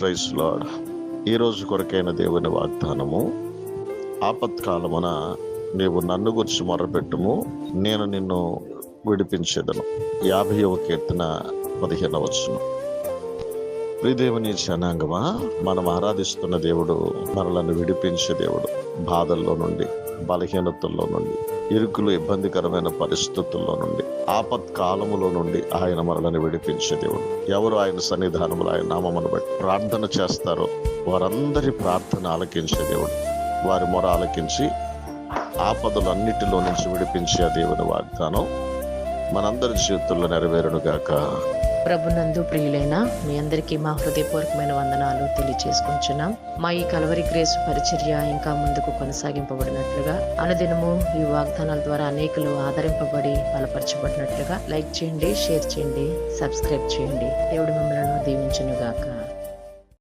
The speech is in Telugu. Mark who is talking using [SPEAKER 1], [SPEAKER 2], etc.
[SPEAKER 1] Price lord. ఈరోజు కొరకైన దేవుని వాగ్దానము ఆపత్కాలమున నీవు నన్ను గురించి మొరపెట్టుము నేను నిన్ను విడిపించేదను. యాభైవ కీర్తన పదిహేనవ వచ్చును ప్రియదేవుని జనాంగమా మనం ఆరాధిస్తున్న దేవుడు మనలను విడిపించే దేవుడు. బాధల్లో నుండి బలహీనతల్లో నుండి ఇరుకులు ఇబ్బందికరమైన పరిస్థితుల్లో నుండి ఆపత్ కాలములో నుండి ఆయన మనలను విడిపించే దేవుడు. ఎవరు ఆయన సన్నిధానములు ఆయన నామమును బట్టి ప్రార్థన చేస్తారో వారందరి ప్రార్థన ఆలకించే దేవుడు. వారి మొర ఆలకించి ఆపదలన్నిటిలో నుంచి విడిపించే ఆ దేవుని వాగ్దానం మనందరి జీవితంలో నెరవేరును గాక
[SPEAKER 2] ప్రభునందు ప్రియులైన మీ అందరికీ మా హృదయపూర్వకమైన వందనాలు తెలియచేసుకుంటున్నాం. మా ఈ కలవరి గ్రేస్ పరిచర్య ఇంకా ముందుకు కొనసాగింపబడినట్లుగా అనుదినము ఈ వాగ్దానాల ద్వారా అనేకులు ఆదరింపబడి బలపరచబడినట్లుగా లైక్ చేయండి షేర్ చేయండి సబ్స్క్రైబ్ చేయండి. దేవుడు మిమ్మల్ని దీవించును గాక